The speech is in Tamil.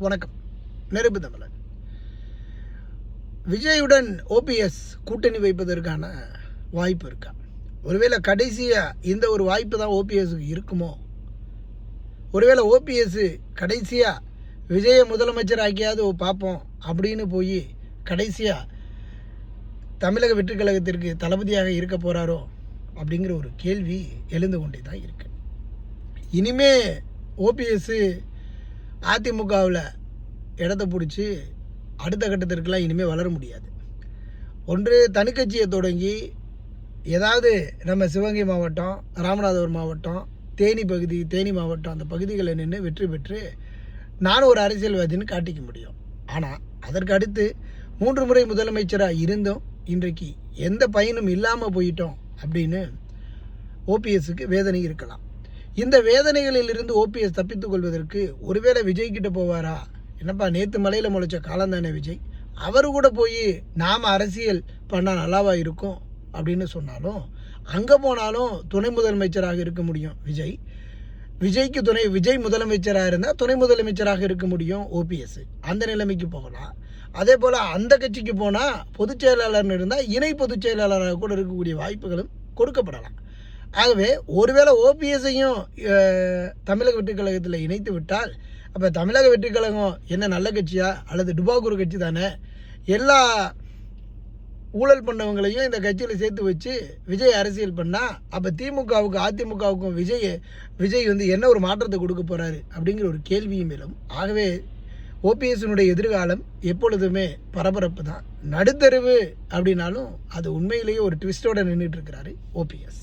வணக்கம் நெருப்பு தமிழன் விஜயுடன் ஓபிஎஸ் கூட்டணி வைப்பதற்கான வாய்ப்பு இருக்கா? ஒருவேளை கடைசியாக இந்த ஒரு வாய்ப்பு தான் ஓபிஎஸ்க்கு இருக்குமோ? ஒருவேளை ஓபிஎஸ் கடைசியாக விஜயை முதலமைச்சர் ஆக்கியாவது பார்ப்போம் அப்படின்னு போய் கடைசியாக தமிழக வெற்றிக் கழகத்திற்கு தளபதியாக இருக்க போகிறாரோ அப்படிங்கிற ஒரு கேள்வி எழுந்து கொண்டே தான் இருக்குது இனிமே ஓபிஎஸ்ஸு அதிமுகவில் இடத்த பிடிச்சி அடுத்த கட்டத்திற்கெல்லாம் இனிமேல் வளர முடியாது. ஒன்று தனிக்கட்சியை தொடங்கி ஏதாவது நம்ம சிவகங்கை மாவட்டம் ராமநாதபுரம் மாவட்டம் தேனி பகுதி தேனி மாவட்டம் அந்த பகுதிகளை நின்று வெற்றி பெற்று நானும் ஒரு அரசியல்வாதின்னு காட்டிக்க முடியும். ஆனால் அதற்கு அடுத்து மூன்று முறை முதலமைச்சராக இருந்தும் இன்றைக்கு எந்த பயனும் இல்லாமல் போயிட்டோம் அப்படின்னு ஓபிஎஸ்க்கு வேதனை இருக்கலாம். இந்த வேதனைகளில் இருந்து ஓபிஎஸ் தப்பித்துக் கொள்வதற்கு ஒருவேளை விஜய் கிட்ட போவாரா? என்னப்பா நேற்று மலையில் முளைச்ச காலம் தானே விஜய்? அவர் கூட போய் நாம் அரசியல் பண்ணால் நல்லாவா இருக்கும்? அப்படின்னு சொன்னாலும் அங்கே போனாலும் துணை முதலமைச்சராக இருக்க முடியும் விஜய். விஜய்க்கு துணை விஜய் முதலமைச்சராக இருந்தால் துணை முதலமைச்சராக இருக்க முடியும் ஓபிஎஸ். அந்த நிலைமைக்கு போகலாம். அதே போல் அந்த கட்சிக்கு போனால் பொதுச் செயலாளர்னு இருந்தால் இணை பொதுச் செயலாளராக கூட இருக்கக்கூடிய வாய்ப்புகளும் கொடுக்கப்படலாம். ஆகவே ஒருவேளை ஓபிஎஸ்ஸையும் தமிழக வெற்றிக் கழகத்தில் இணைத்து விட்டால் அப்போ தமிழக வெற்றிக் கழகம் என்ன நல்ல கட்சியா அல்லது டுபாகூர் கட்சி தானே எல்லா ஊழல் பண்ணவங்களையும் இந்த கட்சியில் சேர்த்து வச்சு விஜய் அரசியல் பண்ணால் அப்போ திமுகவுக்கு அதிமுகவுக்கும் விஜய் விஜய் வந்து என்ன ஒரு மாற்றத்தை கொடுக்க போகிறாரு அப்படிங்கிற ஒரு கேள்வியும் மேலும். ஆகவே ஓபிஎஸ்னுடைய எதிர்காலம் எப்பொழுதுமே பரபரப்பு தான். நடுத்தருவு அப்படின்னாலும் அது உண்மையிலேயே ஒரு ட்விஸ்டோடு நின்றுட்டு இருக்கிறாரு ஓபிஎஸ்.